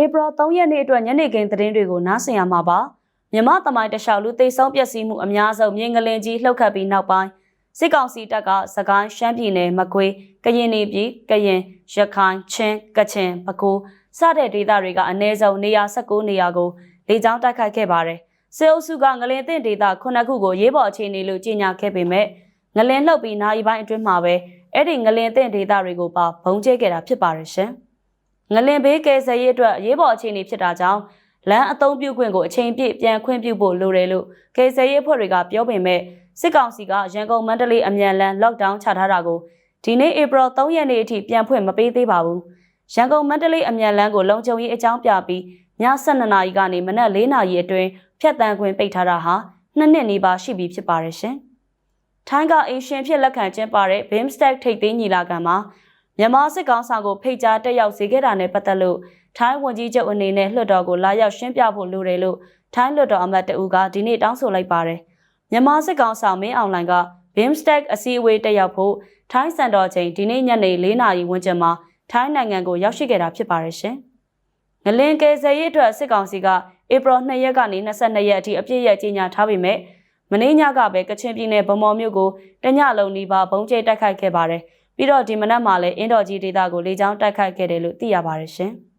ဧပြီ3ရက်နေ့အတွက်ညနေခင်းသတင်းတွေကိုနားဆင်ရမှာပါမြမသမိုင်းတလျှောက်လူသိဆုံးပျက်စီးမှုအများဆုံးမြင်းကလင်ကြီးလှုပ်ခတ်ပြီးနောက်ပိုင်းစစ်ကောင်စီတပ်ကစကိုင်းရှမ်းပြည်နယ်မကွေးကရင်နေပြည်ကရင်ရခိုင်ချင်းကချင်ပဲခူးစတဲ့ဒေသတွေကအနည်းဆုံးနေရာ19နေရာကိုလေကြောင်းတိုက်ခိုက်ခဲ့ပါတယ်စေအုပ်စုကငလင်သင့်ဒေသခုနှစ်ခုကိုရေးပေါ်အခြေအနေလို့ကြေညာခဲ့ပေမဲ့ငလင်လှုပ်ပြီးနိုင်ပိုင်းအတွင်းမှာပဲအဲ့ဒီငလင်သင့်ဒေသတွေကိုပါဘုံကျဲခဲ့တာဖြစ်ပါတယ်ရှင် ငလင်ဘေးကယ်ဆယ်ရေးအတွက်ရေးပေါ်အခြေအနေဖြစ်တာကြောင့်လမ်းအသုံးပြုခွင့်ကိုအချိန်ပြည့်ပြန်ခွင့်ပြုဖို့လိုတယ်လို့ကယ်ဆယ်ရေးအဖွဲ့တွေကပြောပေမဲ့စစ်ကောင်စီကရန်ကုန်မန္တလေးအမြန်လမ်း lockdown ချထားတာကိုဒီနေ့ဧပြီ3ရက်နေ့အထိပြန်ဖွင့်မပေးသေးပါဘူးရန်ကုန်မန္တလေးအမြန်လမ်းကိုလုံခြုံရေးအကြောင်းပြပြီးည12နာရီကနေမနက်4နာရီအတွင်းဖြတ်တန်းခွင့်ပိတ်ထားတာဟာနှစ်နှစ်နီးပါးရှိပြီဖြစ်ပါတယ်ရှင်။ထိုင်းကအိမ်ရှင်ဖြစ်လက်ခံကျင်းပတဲ့ BIMSTEC ထိပ်သိမ်းညီလာခံမှာ မြန်မာစစ်ကောင်ဆောင်ကိုဖိတ်ကြားတက်ရောက်စေခဲ့တာနဲ့ပတ်သက်လို့ထိုင်းဝန်ကြီးချုပ်အနေနဲ့လွှတ်တော်ကိုလာရောက်ရှင်းပြဖို့လိုတယ်လို့ထိုင်းလွှတ်တော်အမတ်တအူးကဒီနေ့တောင်းဆိုလိုက်ပါတယ်။မြန်မာစစ်ကောင်ဆောင်မင်းအောင်လှိုင်က BIMSTEC အစည်းအဝေးတက်ရောက်ဖို့ထိုင်းစံတော်ချိန်ဒီနေ့ညနေ4နာရီဝန်းကျင်မှာထိုင်းနိုင်ငံကိုရောက်ရှိခဲ့တာဖြစ်ပါတယ်ရှင်။ငလင်ကယ်ဆယ်ရေးအတွက်စစ်ကောင်စီကဧပြီ2ရက်ကနေ22ရက်အထိအပြည့်ရကြီးညာထားပေမဲ့မနေ့ညကပဲကချင်ပြည်နယ်ဗမော်မြို့ကိုတညလုံးနီးပါးဘုံကျဲတိုက်ခိုက်ခဲ့ပါတယ်။ ပြီးတော့ဒီမနက်မှာလည်းအင်းတော်ကြီးဒေသကိုလေကြောင်းတိုက်ခိုက်ခဲ့တယ်လို့သိရပါတယ်ရှင်။